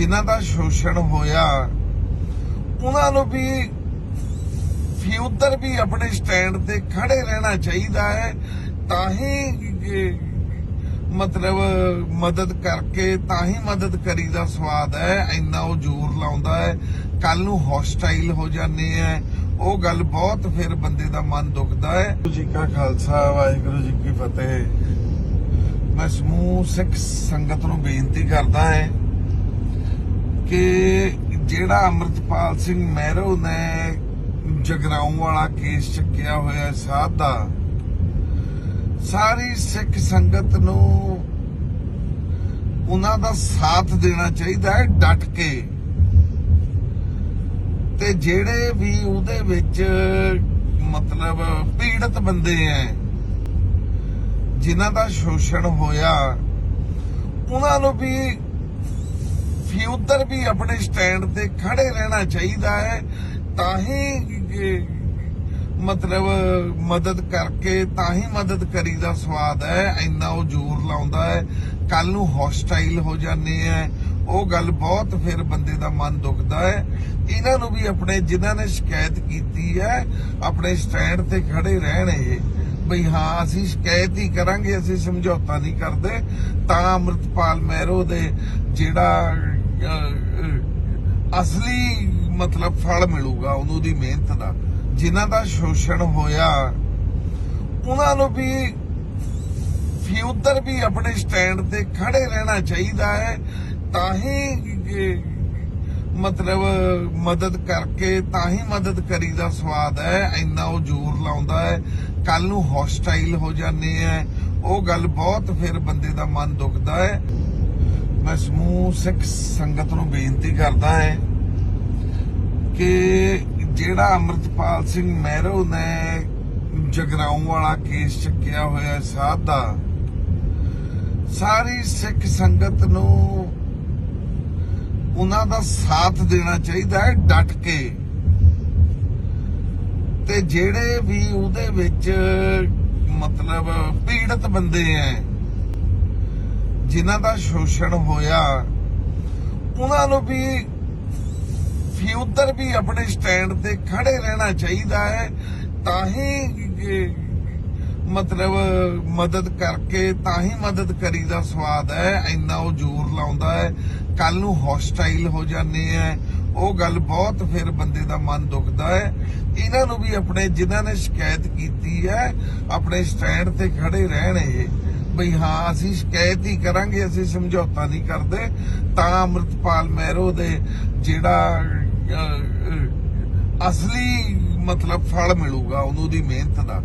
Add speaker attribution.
Speaker 1: ਜਿਨ੍ਹਾਂ ਦਾ ਸ਼ੋਸ਼ਣ ਹੋਇਆ, ਉਹਨਾਂ ਨੂੰ ਵੀ ਫਿਊਚਰ ਵੀ ਆਪਣੇ ਸਟੈਂਡ ਤੇ ਖੜੇ ਰਹਿਣਾ ਚਾਹੀਦਾ ਹੈ, ਤਾਂ ਹੀ ਮਤਲਬ ਮਦਦ ਕਰਕੇ, ਤਾਂ ਹੀ ਮਦਦ ਕਰੀ ਦਾ ਸਵਾਦ ਹੈ, ਇੰਨਾ ਉਹ ਜ਼ੋਰ ਲਾਉਂਦਾ ਹੈ। ਕੱਲ ਨੂੰ ਹੌਸਟਾਈਲ ਹੋ ਜਾਂਦੇ ਆ। ਉਹ ਗੱਲ ਬਹੁਤ ਫਿਰ ਬੰਦੇ ਦਾ ਮਨ ਦੁਖਦਾ ਹੈ। ਵਾਹਿਗੁਰੂ ਜੀ ਕਾ ਖਾਲਸਾ, ਵਾਹਿਗੁਰੂ ਜੀ ਕੀ ਫਤਿਹ। ਮੈਂ ਸਮੂਹ ਸਿੱਖ ਸੰਗਤ ਨੂੰ ਬੇਨਤੀ ਕਰਦਾ ਹੈ ਕਿ ਜਿਹੜਾ ਅਮਰਤਪਾਲ ਸਿੰਘ ਮਹਿਰੋ ਨੇ ਜਗਰਾਉਂ ਵਾਲਾ ਕੇਸ ਚੱਕਿਆ ਹੋਇਆ ਸਾਧ ਦਾ ਸਾਰੀ ਸਿੱਖ ਸੰਗਤ ਨੂੰ ਉਹਨਾਂ ਦਾ ਸਾਥ ਦੇਣਾ ਚਾਹੀਦਾ ਹੈ ਡਟ ਕੇ। ਤੇ ਜਿਹੜੇ ਵੀ ਉਹਦੇ ਵਿੱਚ ਮਤਲਬ ਪੀੜਤ ਬੰਦੇ ਐ, ਜਿਨ੍ਹਾਂ ਦਾ ਸ਼ੋਸ਼ਣ ਹੋਇਆ, ਉਹਨਾਂ ਨੂੰ ਵੀ ਫਿਊਚਰ ਵੀ ਆਪਣੇ ਸਟੈਂਡ ਤੇ ਖੜੇ ਰਹਿਣਾ ਚਾਹੀਦਾ ਹੈ, ਤਾਂ ਹੀ ਮਤਲਬ, ਮਦਦ ਕਰਕੇ, ਤਾਂ ਹੀ ਮਦਦ ਕਰੀ ਦਾ ਸਵਾਦ ਹੈ, ਇੰਨਾ ਉਹ ਜ਼ੋਰ ਲਾਉਂਦਾ ਹੈ। ਕੱਲ ਨੂੰ ਹੌਸਟਾਈਲ ਹੋ ਜਾਂਦੇ ਆ। ਉਹ ਗੱਲ ਬਹੁਤ ਫਿਰ ਬੰਦੇ ਦਾ ਮਨ ਦੁਖਦਾ ਹੈ। ਇਹਨਾਂ ਨੂੰ ਵੀ ਆਪਣੇ, ਜਿਨ੍ਹਾਂ ਨੇ ਸ਼ਿਕਾਇਤ ਕੀਤੀ ਹੈ, ਆਪਣੇ ਸਟੈਂਡ ਤੇ ਖੜੇ ਰਹਿਣ ਇਹ। ਬਈ ਹਾਂ, ਅਸੀਂ ਸ਼ਿਕਾਇਤ ਹੀ ਕਰਾਂਗੇ, ਅਸੀਂ ਸਮਝੌਤਾ ਨਹੀਂ ਕਰਦੇ। ਤਾਂ ਅਮਰਤਪਾਲ ਮਹਿਰੋ ਦੇ ਜਿਹੜਾ ਅਸਲੀ ਮਤਲਬ ਫਲ ਮਿਲੂਗਾ ਉਹਨੂੰ ਦੀ ਮਿਹਨਤ ਦਾ। ਜਿਨ੍ਹਾਂ ਦਾ ਸ਼ੋਸ਼ਣ ਹੋਇਆ, ਉਹਨਾਂ ਨੂੰ ਵੀ ਫਿਊਚਰ ਵੀ ਆਪਣੇ ਸਟੈਂਡ ਤੇ ਖੜੇ ਰਹਿਣਾ ਚਾਹੀਦਾ ਹੈ। ਤਾਂ ਹੀ ਮਤਲਬ ਮਦਦ ਕਰਕੇ, ਤਾਂ ਹੀ ਮਦਦ ਕਰੀ ਦਾ ਸਵਾਦ ਹੈ। ਇੰਨਾ ਉਹ ਜ਼ੋਰ ਲਾਉਂਦਾ ਹੈ। ਕੱਲ ਨੂੰ ਹੌਸਟਾਈਲ ਹੋ ਜਾਂਦੇ ਆ ਉਹ ਗੱਲ ਬਹੁਤ ਫਿਰ ਬੰਦੇ ਦਾ ਮਨ ਦੁਖਦਾ ਹੈ। ਮੈਂ ਸਮੂਹ ਸਿੱਖ ਸੰਗਤ ਨੂੰ ਬੇਨਤੀ ਕਰਦਾ ਹੈ ਕਿ ਜਿਹੜਾ ਅਮਰਤਪਾਲ ਸਿੰਘ ਮਹਿਰੋ ਨੇ ਜਗਰਾਉਂ ਵਾਲਾ ਕੇਸ ਚੱਕਿਆ ਹੋਇਆ ਸਾਧ ਦਾ ਸਾਰੀ ਸਿੱਖ ਸੰਗਤ ਨੂੰ ਉਹਨਾਂ ਦਾ ਸਾਥ ਦੇਣਾ ਚਾਹੀਦਾ ਹੈ ਡਟ ਕੇ। ਤੇ ਜਿਹੜੇ ਵੀ ਉਹਦੇ ਵਿੱਚ ਮਤਲਬ ਪੀੜਤ ਬੰਦੇ ਐ ਜਿਨ੍ਹਾਂ ਦਾ ਸ਼ੋਸ਼ਣ ਹੋਇਆ, ਉਹਨਾਂ ਨੂੰ ਵੀ ਫਿਊਚਰ ਵੀ ਆਪਣੇ ਸਟੈਂਡ ਤੇ ਖੜੇ ਰਹਿਣਾ ਚਾਹੀਦਾ ਹੈ, ਤਾਂ ਹੀ ਮਤਲਬ ਮਦਦ ਕਰਕੇ, ਤਾਂ ਹੀ ਮਦਦ ਕਰੀ ਦਾ ਸਵਾਦ ਹੈ, ਇੰਨਾ ਉਹ ਜ਼ੋਰ ਲਾਉਂਦਾ ਹੈ ਕੱਲ ਨੂੰ ਹੌਸਟਾਈਲ ਹੋ ਜਾਂਦੇ ਆ, ਉਹ ਗੱਲ ਬਹੁਤ ਫਿਰ ਬੰਦੇ ਦਾ ਮਨ ਦੁਖਦਾ ਹੈ। ਇਹਨਾਂ ਨੂੰ ਵੀ ਆਪਣੇ ਜਿਨ੍ਹਾਂ ਨੇ ਸ਼ਿਕਾਇਤ ਕੀਤੀ ਹੈ, ਆਪਣੇ ਸਟੈਂਡ ਤੇ ਖੜੇ ਰਹਿਣ ਇਹ। ਬਈ ਹਾਂ, ਅਸੀਂ ਸ਼ਿਕਾਇਤ ਹੀ ਕਰਾਂਗੇ, ਅਸੀਂ ਸਮਝੌਤਾ ਨਹੀਂ ਕਰਦੇ। ਤਾਂ ਅਮਰਤਪਾਲ ਮਹਿਰੋ ਦੇ ਜਿਹੜਾ ਅਸਲੀ ਮਤਲਬ ਫਲ ਮਿਲੂਗਾ, ਉਹਨੂੰ ਦੀ ਮਿਹਨਤ ਦਾ।